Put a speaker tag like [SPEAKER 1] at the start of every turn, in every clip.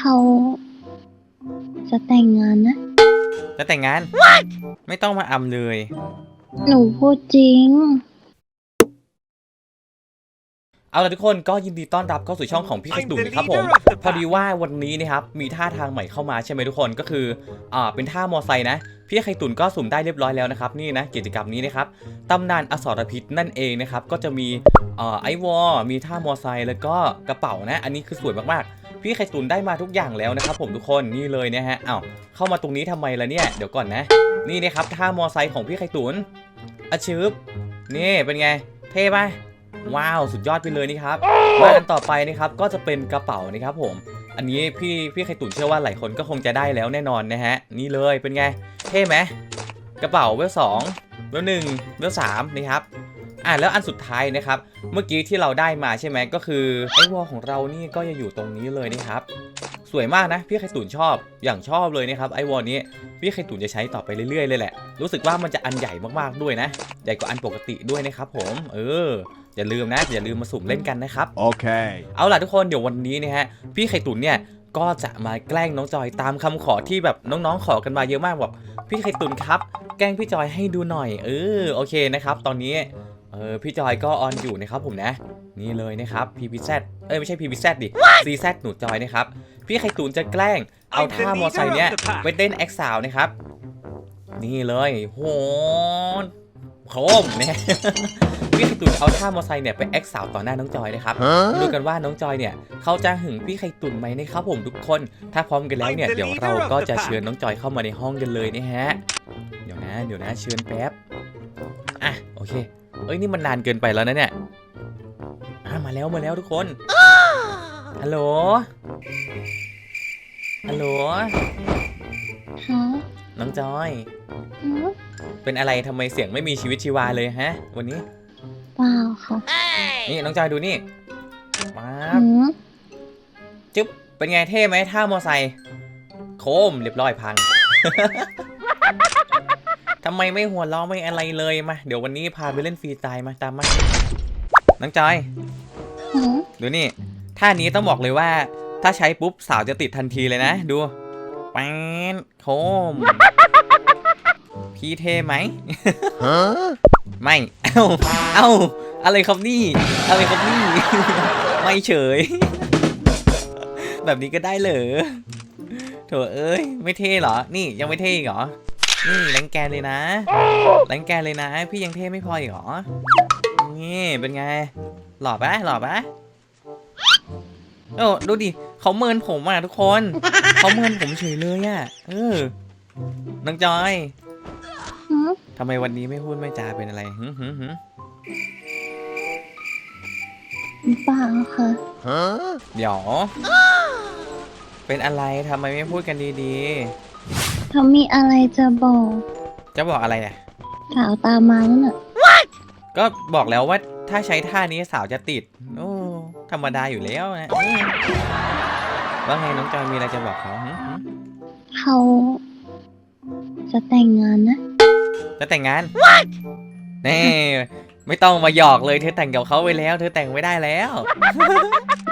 [SPEAKER 1] เขาจะแต่งงานนะ
[SPEAKER 2] จะแต่งงาน ไม่ต้องมาอำเลย
[SPEAKER 1] หนูพูดจริง
[SPEAKER 2] เอาละทุกคนก็ยินดีต้อนรับเข้าสู่ช่องของพี่ไข่ตุ๋นนะครับผม พอดีว่าวันนี้นะครับมีท่าทางใหม่เข้ามาใช่ไหมทุกคนก็คืออ่าเป็นท่ามอไซค์นะ พี่ไข่ตุ๋นก็สุ่มได้เรียบร้อยแล้วนะครับนี่นะกิจกรรมนี้นะครับตำนานอสรพิษนั่นเองนะครับก็จะมีอ่าไอวอลมีท่ามอไซค์แล้วก็กระเป๋านะ อันนี้คือสวยมากๆ พี่ไข่ตุนได้มาทุกอย่างแล้วนะครับผมทุกคนนี่เลยนะฮะเอ้าเข้ามาตรงนี้ทำไมล่ะเนี่ยเดี๋ยวก่อนนะ นี่นะครับท่ามอไซค์ของพี่ไข่ตุนอาชืบนี่เป็นไง เท่ปะว้าวสุดยอดไปเลยนี่ครับมาอันต่อไปนะครับก็จะเป็นกระเป๋านะครับผม อันนี้พี่พี่ไข่ตุนเชื่อว่าหลายคนก็คงจะได้แล้วแน่นอนนะฮะ นี่เลยเป็นไง เท่ไหมกระเป๋าเวลสองเวลหนึ่งเวลสามนะครับ อะแล้วอันสุดท้ายนะครับ เมื่อกี้ที่เราได้มาใช่ไหมก็คือไอ้วอลของเรานี่ก็จะอยู่ตรงนี้เลยนะครับ สวยมากนะพี่ไข่ตุ๋นชอบอย่างชอบเลยนะครับไอ้วอลนี้พี่ไข่ตุ๋นจะใช้ต่อไปเรื่อยๆเลยแหละ รู้สึกว่ามันจะอันใหญ่มากๆด้วยนะ ใหญ่กว่าอันปกติด้วยนะครับผมเอออย่าลืมนะอย่าลืมมาสุ่มเล่นกันนะครับ
[SPEAKER 3] Okay.
[SPEAKER 2] เอาล่ะทุกคนเดี๋ยววันนี้นะฮะพี่ไข่ตุ๋นเนี่ยก็จะมาแกล้งน้องจอยตามคำขอที่แบบน้องๆขอกันมาเยอะมากแบบพี่ไข่ตุ๋นครับ แกล้งพี่จอยให้ดูหน่อย เออโอเคนะครับ ตอนนี้เออพี่จอยก็ออนอยู่นะครับผมนะ นี่เลยนะครับ PPZ เอ้ยไม่ใช่ PPZ ดิ CZ หนูจอยนะครับ พี่ไข่ตุ๋นจะแกล้ง เอาท่ามอไซค์เนี้ยไปเต้นแอคสาวนะครับ นี่เลยโหโคมเนี่ยพี่ไข่ตุ๋นเอาท่ามอไซค์เนี่ยไปแอคสาวต่อหน้าน้องจอยนะครับ
[SPEAKER 3] Huh?
[SPEAKER 2] ดูกันว่าน้องจอยเนี่ยเขาจะหึงพี่ไข่ตุ่นไหมนะครับผมทุกคน ถ้าพร้อมกันแล้วเนี่ยเดี๋ยวเราก็จะเชิญน้องจอยเข้ามาในห้องกันเลยนะฮะ เดี๋ยวนะ เดี๋ยวนะเชิญแป๊บ อะโอเค เอ้ยนี่มันนานเกินไปแล้วนะเนี่ยอะมาแล้วมาแล้วทุกคนฮัลโหลฮัลโหล
[SPEAKER 1] ฮะ
[SPEAKER 2] น้องจอย
[SPEAKER 1] ฮะ
[SPEAKER 2] เป็นอะไรทำไมเสียงไม่มีชีวิตชีวาเลยฮะ วันนี้
[SPEAKER 1] เปล่าค่ะ
[SPEAKER 2] นี่น้องจอยดูนี่มา
[SPEAKER 1] หืม
[SPEAKER 2] จึ๊บ เป็นไงเท่ไหมท่ามอไซค์โคมเรียบร้อยพังทำไมไม่หัวเราะไม่อะไรเลยมา เดี๋ยววันนี้พาไปเล่นฟรีสไตล์มาตามมาน้องจอย
[SPEAKER 1] ฮะ
[SPEAKER 2] ดูนี่ท่านี้ต้องบอกเลยว่า ถ้าใช้ปุ๊บสาวจะติดทันทีเลยนะ ดูแป๊นโคม พี่เท่ไหม
[SPEAKER 3] Huh?
[SPEAKER 2] ไม่ เอ้าเอ้าอะไรครับนี่ อะไรครับนี่ ไม่เฉย แบบนี้ก็ได้เหรอโถเอ้ย ไม่เท่เหรอ นี่ยังไม่เท่อีกเหรอ นี่แรงแกนเลยนะแรงแกนเลยนะ พี่ยังเท่ไม่พออีกเหรอ นี่เป็นไง หล่อปะหล่อปะโอ้ดูดิเขาเมินผมอะทุกคน เขาเมินผมเฉยเลยอะ เออ น้องจอย
[SPEAKER 1] หืม
[SPEAKER 2] ทำไมวันนี้ไม่พูดไม่จาเป็นอะไรหึหึหึ
[SPEAKER 1] เปล่าค่ะ
[SPEAKER 3] Huh?
[SPEAKER 2] เดี๋ยว เป็นอะไรทำไมไม่พูดกันดี
[SPEAKER 1] เขามีอะไรจะบอก
[SPEAKER 2] ๆจะบอกอะไรอะ
[SPEAKER 1] สาวตามมาแล้วน่ะ
[SPEAKER 2] ก็บอกแล้วว่าถ้าใช้ท่านี้สาวจะติด โอ้ธรรมดาอยู่แล้วนะอืมว่าไงน้องจอยมีอะไรจะบอกเขาหึหึ
[SPEAKER 1] เขาจะแต่งงานนะ
[SPEAKER 2] จะแต่งงานแน่ไม่ต้องมาหยอกเลยเธอแต่งกับเขาไปแล้ว เธอแต่งไม่ได้แล้ว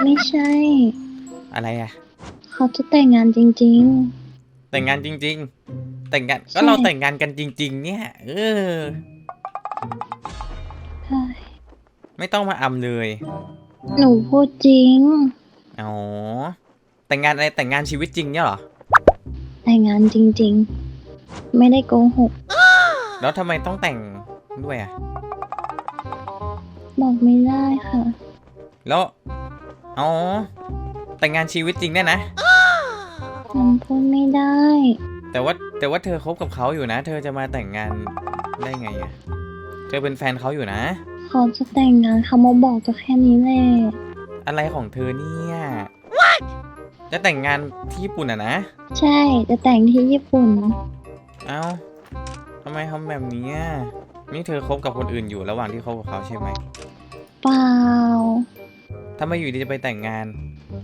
[SPEAKER 1] ไม่ใช่
[SPEAKER 2] อะไรอะ
[SPEAKER 1] เขาจะแต่งงานจริง
[SPEAKER 2] แต่งงานจริง ๆ แต่งงาน
[SPEAKER 1] ใช่
[SPEAKER 2] ก็เราแต่งงานกันจริง ๆ เนี่ยเออ
[SPEAKER 1] ๆใช่
[SPEAKER 2] ไม่ต้องมาอำเลย
[SPEAKER 1] หนูพูดจริง
[SPEAKER 2] อ๋อ แต่งงานอะไรแต่งงานชีวิตจริงเนี่ยเหรอ
[SPEAKER 1] แต่งงานจริง ๆ ไม่ได้โกหก
[SPEAKER 2] แล้วทำไมต้องแต่งด้วยอะ
[SPEAKER 1] บอกไม่ได้ค่ะ
[SPEAKER 2] แล้ว อ๋อ แต่งงานชีวิตจริงเนี่ยนะ
[SPEAKER 1] มันพูดไม่ได้
[SPEAKER 2] แต่ว่าแต่ว่าเธอคบกับเขาอยู่นะ เธอจะมาแต่งงานได้ไงอะเธอเป็นแฟนเขาอยู่นะ
[SPEAKER 1] เขาจะแต่งงานเขามาบอกก็แค่นี้แหละ
[SPEAKER 2] อะไรของเธอเนี่ย จะแต่งงานที่ญี่ปุ่นอะนะ
[SPEAKER 1] ใช่จะแต่งที่ญี่ปุ่น
[SPEAKER 2] เอ้าทำไมทำแบบนี้อะนี่เธอคบกับคนอื่นอยู่ระหว่างที่คบกับเขาใช่ไหม
[SPEAKER 1] เปล่า
[SPEAKER 2] ทำไมอยู่ดีจะไปแต่งงาน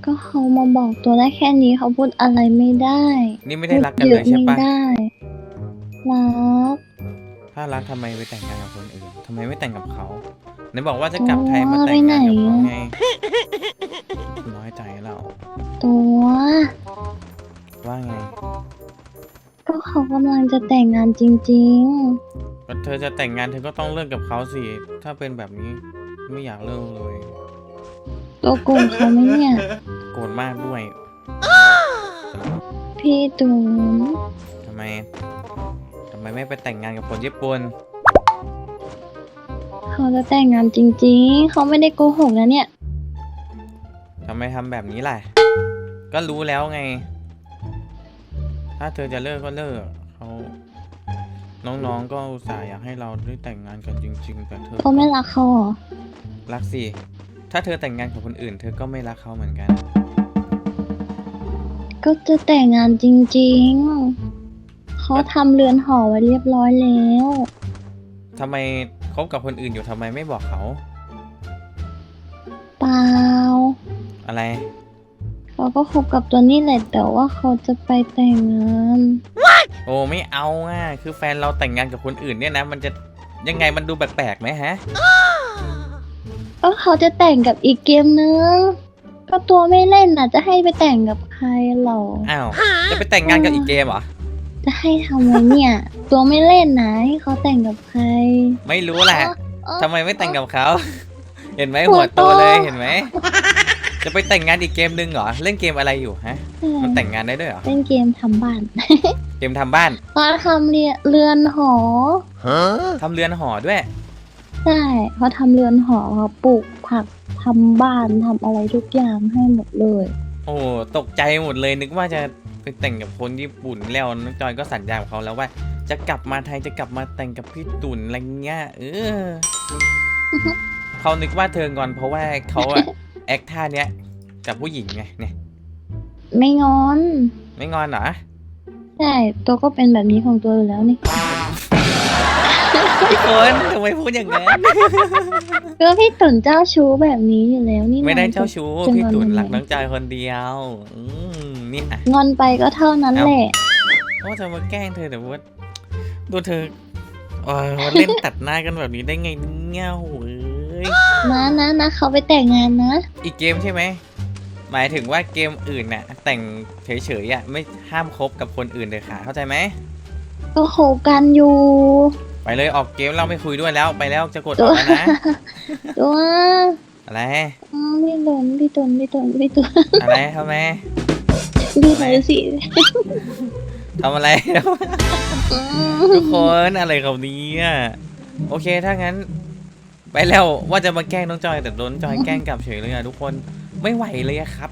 [SPEAKER 1] ก็เขามาบอกตัวได้แค่นี้เขาพูดอะไรไม่ได้
[SPEAKER 2] นี่ไม่ได้รักกันเลยใช่
[SPEAKER 1] พูด
[SPEAKER 2] ปะ
[SPEAKER 1] เยอะไม่ได้รัก
[SPEAKER 2] ถ้ารักทำไมไปแต่งงานกับคนอื่นทำไมไม่แต่งกับเขาไหนบอกว่าจะกลับไทยมา
[SPEAKER 1] โอ้
[SPEAKER 2] แต่งงานกับเขา
[SPEAKER 1] ไปไหน
[SPEAKER 2] ไงน้อยใจเรา
[SPEAKER 1] ตัวเขากำลังจะแต่งงานจริง
[SPEAKER 2] ก็เธอจะแต่งงานเธอก็ต้องเลิกกับเขาสิ ถ้าเป็นแบบนี้ไม่อยากเลิกเลย
[SPEAKER 1] ๆ ตัวโกงเขาไหมเนี่ย
[SPEAKER 2] โกรธมากด้วย
[SPEAKER 1] พี่ตุน
[SPEAKER 2] ทำไมทำไมไม่ไปแต่งงานกับคนญี่ปุ่น
[SPEAKER 1] เขาจะแต่งงานจริงๆ เขาไม่ได้โกหกนะเนี่ย
[SPEAKER 2] ทำไมทำแบบนี้ล่ะ ก็รู้แล้วไง ถ้าเธอจะเลิกก็เลิกเขาน้องๆก็อุตส่าห์อยากให้เราได้แต่งงานกันจริง ๆ แต่เธอ
[SPEAKER 1] เขาไม่รักเขาเหรอ
[SPEAKER 2] รักสิ ถ้าเธอแต่งงานกับคนอื่น เธอก็ไม่รักเขาเหมือนกัน
[SPEAKER 1] ก็จะแต่งงานจริงๆ เขาทำเรือนหอไว้เรียบร้อยแล้ว
[SPEAKER 2] ทำไมคบกับคนอื่นอยู่ทำไมไม่บอกเขา
[SPEAKER 1] เปล่า
[SPEAKER 2] อะไร
[SPEAKER 1] เขาก็คบกับตัวนี้แหละแต่ว่าเขาจะไปแต่งงาน
[SPEAKER 2] โอ้ไม่เอาอะ คือแฟนเราแต่งงานกับคนอื่นเนี่ยนะ มันจะยังไงมันดูแปลกๆไหมฮะ
[SPEAKER 1] ก็เขาจะแต่งกับอีกเกมนึงก็ตัวไม่เล่นน่ะ จะให้ไปแต่งกับใครหรอ
[SPEAKER 2] อ้าว จะไปแต่งงานกับอีกเกมเหรอ
[SPEAKER 1] จะให้ทำไมเนี่ย ตัวไม่เล่นนะให้เขาแต่งกับใคร
[SPEAKER 2] ไม่รู้แหละ
[SPEAKER 1] เอ้า
[SPEAKER 2] ทำไมไม่แต่งกับเขา เห็นไหม
[SPEAKER 1] หั
[SPEAKER 2] หั
[SPEAKER 1] ว
[SPEAKER 2] ว
[SPEAKER 1] โต
[SPEAKER 2] โตเลยเห็นไหม จะไปแต่งงานอีกเกมหนึ่งเหรอ เล่นเกมอะไรอยู่ฮะ มันแต่งงานได้ด้วยเหรอ
[SPEAKER 1] เล่นเกมทำบ้าน
[SPEAKER 2] เกมทำบ้าน
[SPEAKER 1] เขาทำเรียเรือนหอ
[SPEAKER 3] Huh?
[SPEAKER 2] ทำเรือนหอด้วย
[SPEAKER 1] ใช่เขาทำเรือนหอเขาปลูกผักทำบ้านทำอะไรทุกอย่างให้หมดเลย
[SPEAKER 2] โอ้ตกใจหมดเลยนึกว่าจะไปแต่งกับคนญี่ปุ่นแล้วน้องจอยก็สัญญากับเขาแล้วว่า จะกลับมาไทยจะกลับมาแต่งกับพี่ตุ่นอะไรเงี้ยเออเขานึกว่าเธองอนเพราะว่าเขาอะ แอคท่าเนี้ยกับผู้หญิงไงเนี่ย
[SPEAKER 1] ไม่งอน
[SPEAKER 2] ไม่งอนเหรอ
[SPEAKER 1] ใช่ ตัวก็เป็นแบบนี้ของตัวอยู่แล้วนี่
[SPEAKER 2] พี่คนทำ ไมพูดอย่างนั้น
[SPEAKER 1] ก็พี่ตุ่นเจ้าชู้แบบนี้อยู่แล้วนี่
[SPEAKER 2] ไม่ได้
[SPEAKER 1] น้อง
[SPEAKER 2] เจ้าชู้
[SPEAKER 1] จะ
[SPEAKER 2] พี่ตุ่น
[SPEAKER 1] งอ
[SPEAKER 2] รัก
[SPEAKER 1] ทำไม
[SPEAKER 2] น้องจอยคนเดียวอืมนี่อะ
[SPEAKER 1] งอนไปก็เท่านั้น
[SPEAKER 2] เอ้า
[SPEAKER 1] แหละ
[SPEAKER 2] ว่าจะมาแกล้งเธอแต่ว่าดูเธอเออมาเล่นตัดหน้ากันแบบนี้ได้ไงเนี่ยโอ้ย
[SPEAKER 1] นะนะนะเขาไปแต่งงานนะ
[SPEAKER 2] อีกเกมใช่ไหมหมายถึงว่าเกมอื่นน่ะ แต่งเฉยๆอะไม่ห้ามคบกับคนอื่นเลยค่ะ เข้าใจไหม
[SPEAKER 1] ก็โคบกันอยู่
[SPEAKER 2] ไปเลยออกเกมเราไม่คุยด้วยแล้วไปแล้วจะกดออกแล้วนะ
[SPEAKER 1] ตัว
[SPEAKER 2] อะไร
[SPEAKER 1] อืมพี่ตุ่นพี่ตุ่นพี่ตุ่นพี่ตุ่น
[SPEAKER 2] อะไรทำไม
[SPEAKER 1] ดูหน่อยสิ
[SPEAKER 2] ทำอะไร
[SPEAKER 1] อืม
[SPEAKER 2] ทุกคนอะไรเขานี้อะโอเคถ้างั้น ไปแล้วว่าจะมาแกล้งน้องจอยแต่โดนจอยแกล้งกลับเฉยเลยอะทุกคนไม่ไหวเลยอะครับ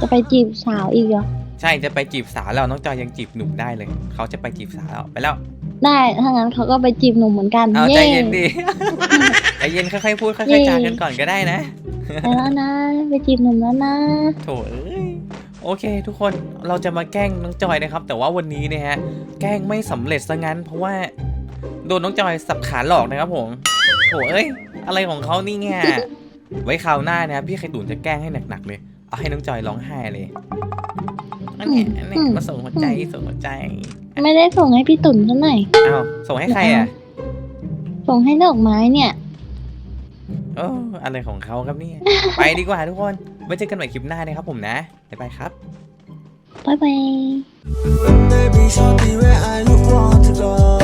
[SPEAKER 1] จะไปจีบสาวอีกเหรอ
[SPEAKER 2] ใช่จะไปจีบสาวแล้วน้องจอยยังจีบหนุ่มได้เลย เขาจะไปจีบสาวแล้วไปแล้ว
[SPEAKER 1] ได้ถ้างั้นเขาก็ไปจีบหนุ่มเหมือนกัน
[SPEAKER 2] เอาใจเย็น
[SPEAKER 1] ย้
[SPEAKER 2] ดิ ใจเย็นค่อยๆพูดค่
[SPEAKER 1] เย่
[SPEAKER 2] อยๆจากันก่อนก็ได้นะ
[SPEAKER 1] ไปแล้วนะ ไปจีบหนุ่มแล้วนะ
[SPEAKER 2] โถเอ้ยโอเค ทุกคนเราจะมาแกล้งน้องจอยนะครับ แต่ว่าวันนี้เนะฮะ แกล้งไม่สำเร็จซะงั้น เพราะว่าโดนน้องจอยสับขาหลอกนะครับผมโถเอ้ยอะไรของเขานี่เนี่ยไว้คราวหน้านะครับพี่ไข่ตุ๋นจะแกล้งให้หนักๆเลยเอาให้น้องจอยร้องไห้เลยอั นเนี้ยอันเนี้ยมาส่งหัวใจส่งหัวใจ
[SPEAKER 1] ไม่ได้ส่งให้พี่ตุ่นเท่าไหร่
[SPEAKER 2] อ้าวส่งให้ใครอะ
[SPEAKER 1] ส่งให้ดอกไม้เนี่ย
[SPEAKER 2] โอ้อะไรของเขาครับเนี่ย ไปดีกว่าทุกคนไว้เจอกันใหม่คลิปหน้านะครับผมนะบ๊ายบายครับ
[SPEAKER 1] บ๊ายบาย